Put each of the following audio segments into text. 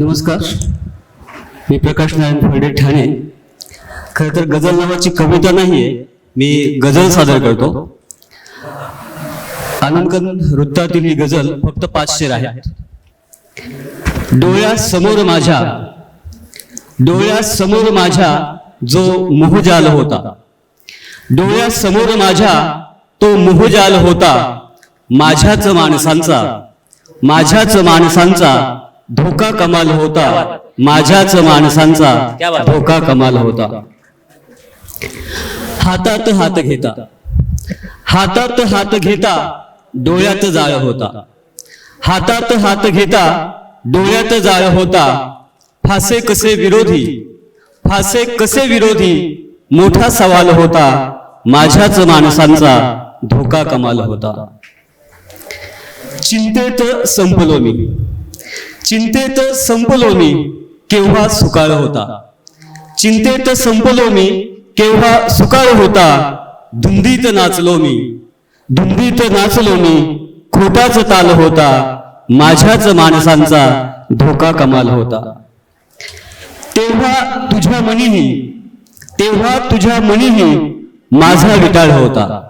नमस्कार. मी प्रकाश नारायण फर्डे ठाणे. खरं तर गझल नावाची कविता नाहीये. मी गझल सादर करतो. आनंदकन वृत्तातील ही गझल फक्त पाचशे आहे आहेत. डोळ्यासमोर माझ्या डोळ्यासमोर माझ्या जो मोहजाल होता. डोळ्यासमोर माझ्या तो मोहजाल होता. माझ्याच माणसांचा माझ्याच माणसांचा धोका कमाल होता माझ्याच माणसांचा धोका कमाल होता. हातात हात घेता. हातात हात घेता डोळ्यात जाळ होता. हातात हात घेता डोळ्यात जाळ होता. फासे कसे विरोधी फासे कसे विरोधी मोठा सवाल होता माझ्याच माणसांचा धोका कमाल होता. चिंतेत संपलो मी. चिंतेत संपलो मी केव्हा सुकाळ होता? चिंतेत संपलो मी केव्हा सुकाळ होता? धुंदीत नाचलो मी धुंदीत नाचलो मी खोटाच ताल होता माझ्याच माणसांचा धोका कमाल होता. तेव्हा तुझ्या मनीही तेव्हा तुझ्या मनीही माझा विटाळ होता.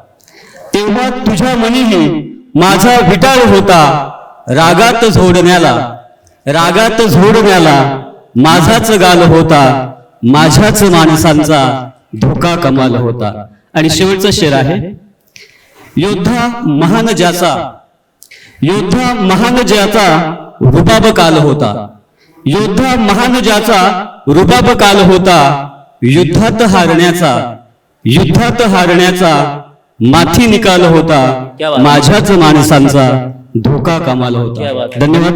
तेव्हा तुझ्या मनीही माझा विटाळ होता रागात झोडण्याला रागात झोडण्याला माझाच गाल होता माझ्याच माणसांचा धोका कमाल होता आणि शेवटचा शेर आहे योद्धा महान ज्याचा योद्धा महान ज्याचा रुबाब काल होता योद्धा महान ज्याचा रुबाब काल होता युद्धात हारण्याचा युद्धात हारण्याचा माथी निकाल होता. माझ्याच माणसांचा धोका कमाल होता. धन्यवाद